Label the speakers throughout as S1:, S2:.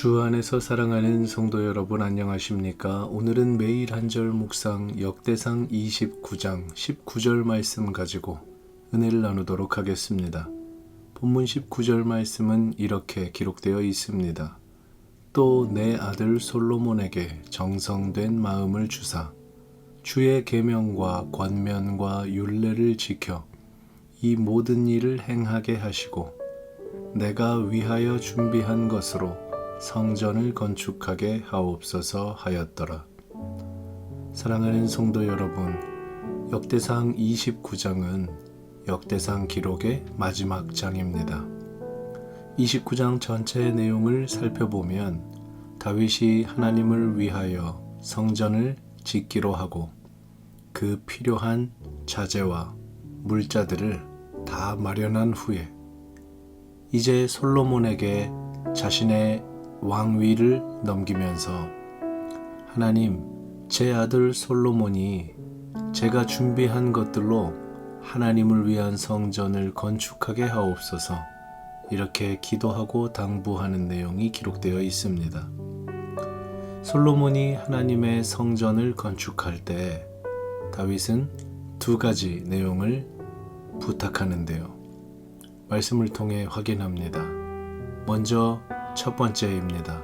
S1: 주 안에서 사랑하는 성도 여러분 안녕하십니까? 오늘은 매일 한 절 묵상 역대상 29장 19절 말씀 가지고 은혜를 나누도록 하겠습니다. 본문 19절 말씀은 이렇게 기록되어 있습니다. 또 내 아들 솔로몬에게 정성된 마음을 주사 주의 계명과 권면과 율례를 지켜 이 모든 일을 행하게 하시고 내가 위하여 준비한 것으로 성전을 건축하게 하옵소서 하였더라. 사랑하는 성도 여러분, 역대상 29장은 역대상 기록의 마지막 장입니다. 29장 전체의 내용을 살펴보면 다윗이 하나님을 위하여 성전을 짓기로 하고 그 필요한 자재와 물자들을 다 마련한 후에 이제 솔로몬에게 자신의 왕위를 넘기면서 하나님, 제 아들 솔로몬이 제가 준비한 것들로 하나님을 위한 성전을 건축하게 하옵소서 이렇게 기도하고 당부하는 내용이 기록되어 있습니다. 솔로몬이 하나님의 성전을 건축할 때 다윗은 두 가지 내용을 부탁하는데요. 말씀을 통해 확인합니다. 먼저 첫 번째입니다.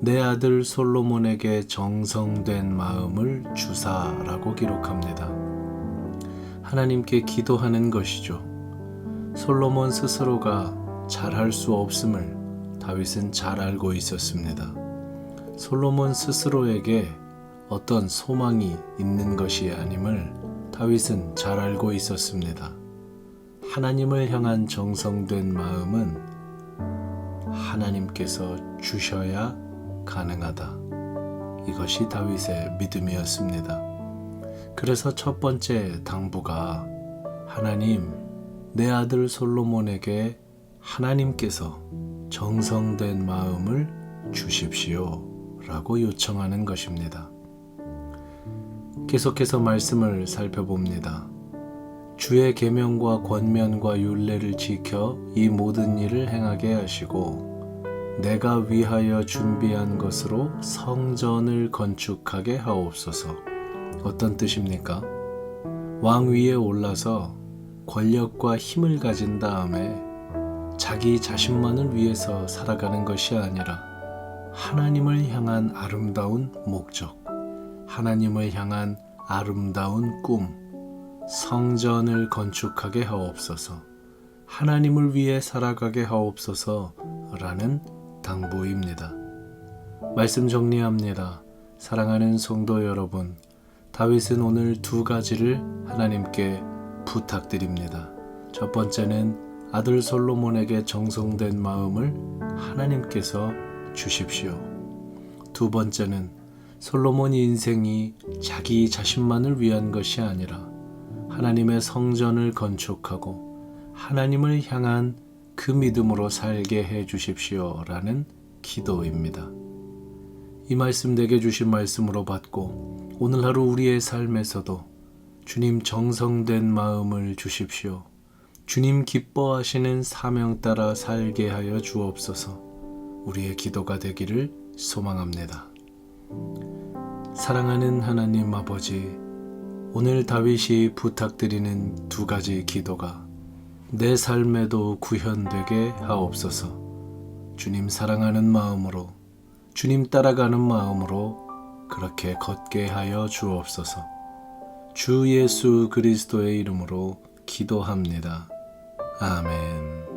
S1: 내 아들 솔로몬에게 정성된 마음을 주사라고 기록합니다. 하나님께 기도하는 것이죠. 솔로몬 스스로가 잘할 수 없음을 다윗은 잘 알고 있었습니다. 솔로몬 스스로에게 어떤 소망이 있는 것이 아님을 다윗은 잘 알고 있었습니다. 하나님을 향한 정성된 마음은 하나님께서 주셔야 가능하다. 이것이 다윗의 믿음이었습니다. 그래서 첫 번째 당부가 하나님, 내 아들 솔로몬에게 하나님께서 정성된 마음을 주십시오. 라고 요청하는 것입니다. 계속해서 말씀을 살펴봅니다. 주의 계명과 권면과 율례를 지켜 이 모든 일을 행하게 하시고 내가 위하여 준비한 것으로 성전을 건축하게 하옵소서. 어떤 뜻입니까? 왕 위에 올라서 권력과 힘을 가진 다음에 자기 자신만을 위해서 살아가는 것이 아니라 하나님을 향한 아름다운 목적, 하나님을 향한 아름다운 꿈, 성전을 건축하게 하옵소서, 하나님을 위해 살아가게 하옵소서라는 당부입니다. 말씀 정리합니다. 사랑하는 성도 여러분, 다윗은 오늘 두 가지를 하나님께 부탁드립니다. 첫 번째는 아들 솔로몬에게 정성된 마음을 하나님께서 주십시오. 두 번째는 솔로몬 인생이 자기 자신만을 위한 것이 아니라 하나님의 성전을 건축하고 하나님을 향한 그 믿음으로 살게 해 주십시오 라는 기도입니다. 이 말씀 내게 주신 말씀으로 받고 오늘 하루 우리의 삶에서도 주님 정성된 마음을 주십시오. 주님 기뻐하시는 사명 따라 살게 하여 주옵소서. 우리의 기도가 되기를 소망합니다. 사랑하는 하나님 아버지, 오늘 다윗이 부탁드리는 두 가지 기도가 내 삶에도 구현되게 하옵소서. 주님 사랑하는 마음으로, 주님 따라가는 마음으로 그렇게 걷게 하여 주옵소서. 주 예수 그리스도의 이름으로 기도합니다. 아멘.